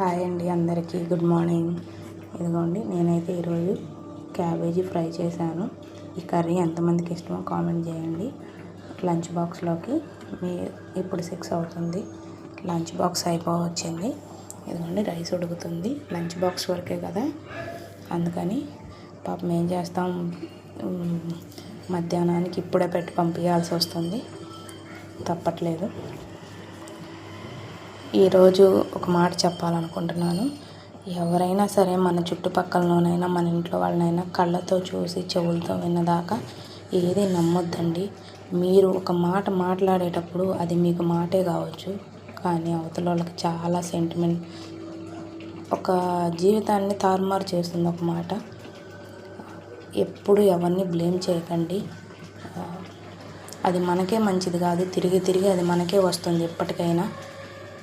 Hi అండి అందరికీ. Good morning. ఇదిగోండి నేనైతే ఈరోజు క్యాబేజీ ఫ్రై చేశాను. ఈ కర్రీ ఎంతమందికి ఇష్టమో కామెంట్ చేయండి. లంచ్ బాక్స్లోకి మీ ఇప్పుడు సిక్స్ అవుతుంది. లంచ్ బాక్స్ అయిపోవచ్చింది. ఇదిగోండి రైస్ ఉడుకుతుంది. లంచ్ బాక్స్ వరకే కదా. అందుకని పాపం ఏం చేస్తాం? మధ్యాహ్నానికి ఇప్పుడే పెట్టి పంపించాల్సి వస్తుంది. తప్పట్లేదు. ఈరోజు ఒక మాట చెప్పాలనుకుంటున్నాను. ఎవరైనా సరే మన చుట్టుపక్కలలోనైనా మన ఇంట్లో వాళ్ళనైనా కళ్ళతో చూసి చెవులతో విన్నదాకా ఏది నమ్మొద్దండి. మీరు ఒక మాట మాట్లాడేటప్పుడు అది మీకు మాటే కావచ్చు. కానీ అవతల వాళ్ళకి చాలా సెంటిమెంట్ ఒక జీవితాన్ని తారుమారు చేస్తుంది ఒక మాట. ఎప్పుడు ఎవరిని బ్లేమ్ చేయకండి. అది మనకే మంచిది కాదు. తిరిగి తిరిగి అది మనకే వస్తుంది ఎప్పటికైనా.